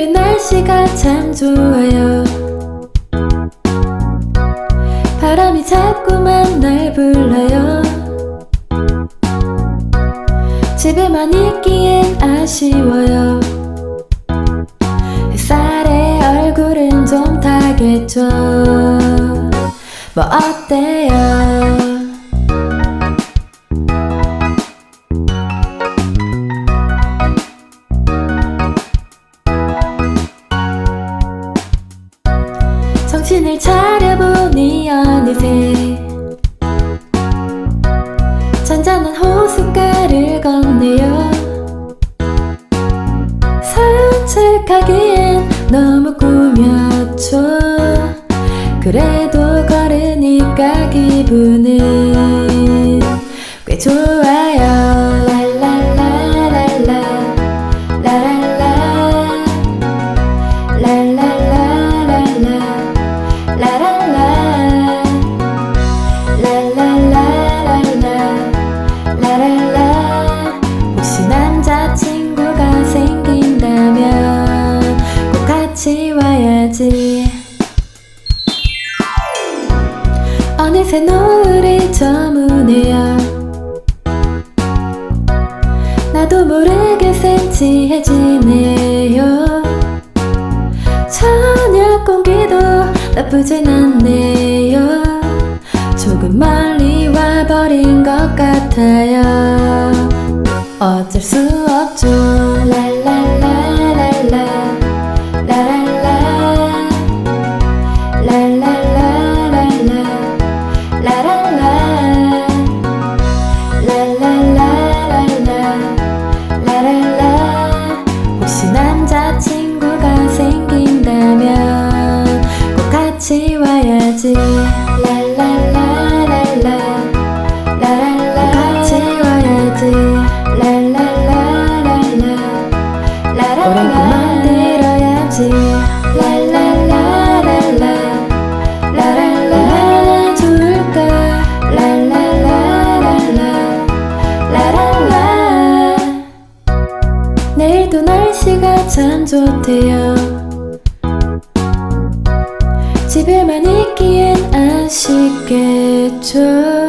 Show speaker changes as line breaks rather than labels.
오늘은 날씨가 참 좋아요. 바람이 자꾸만 날 불러요. 집에만 있기엔 아쉬워요. 햇살에 얼굴은 좀 타겠죠. 뭐 어때요? 너무 꾸몄죠. 그래도 걸으니까 기분은 꽤 좋아요. 와 야지. 어느새 노을이 저무네요. 나도 모르게 센치해지네요. 저녁 공기도 나쁘진 않네요. 조금 멀리 와버린 것 같아요. 어쩔 수 없죠 같이 랄랄라랄라. 라랄라 같이 와야지. 랄랄라랄라. 라랄라 만들어야지. 랄랄라랄라. 라랄라 좋을까? 랄랄라랄라. 라랄라 내일도 날씨가 참 좋대요. 집에만 아시겠죠?